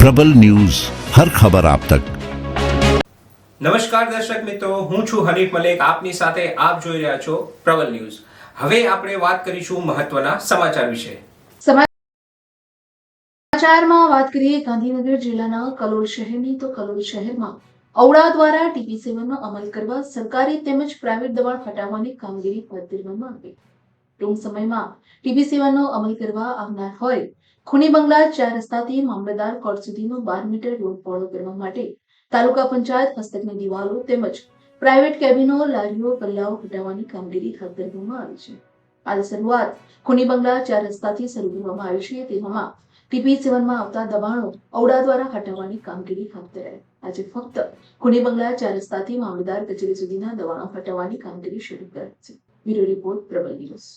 પ્રબલ news હર ખબર આપ તક. નમસ્કાર દર્શક મિત્રો હું છું હરીફ મલેક. આપની સાથે આપ જોઈ રહ્યા છો પ્રબલ ન્યૂઝ. હવે આપણે વાત કરીશું મહત્વના સમાચાર વિશે. સમાચારમાં વાત કરીએ ગાંધીનગર જિલ્લાના કલોલ શહેરની. તો કલોલ શહેરમાં ઔડા દ્વારા ટીપી સેવનનો અમલ કરવા સરકારી તેમજ પ્રાઇવેટ દબાણ હટાવવાની કામગીરી હાથ ધરવામાં આવી. ટૂંક સમયમાં ટીવી સેવાનો અમલ કરવા આવનાર હોય. ખૂની બંગલા ચાર રસ્તાથી મામલતદાર કોર્ટ સુધીનો બાર મીટર રોડ પહોળો કરવા માટે તાલુકા પંચાયત હસ્તકની દિવાલો તેમજ પ્રાઇવેટ કેબિનો લારીઓ ગલ્લાઓ હટાવવાની કામગીરી હાથ ધરવામાં આવી છે. આજે શરૂઆત ખૂની બંગલા ચાર રસ્તાથી શરૂ કરવામાં આવી છે. તેમાં ટીપી સેવનમાં આવતા દબાણો ઔડા દ્વારા હટાવવાની કામગીરી હાથ ધરાઈ આજે ફક્ત ખૂની બંગલા ચાર રસ્તાથી મામલતદાર કચેરી સુધીના દબાણો હટાવવાની કામગીરી શરૂ કરાઈ છે. Bureau report Prabal news.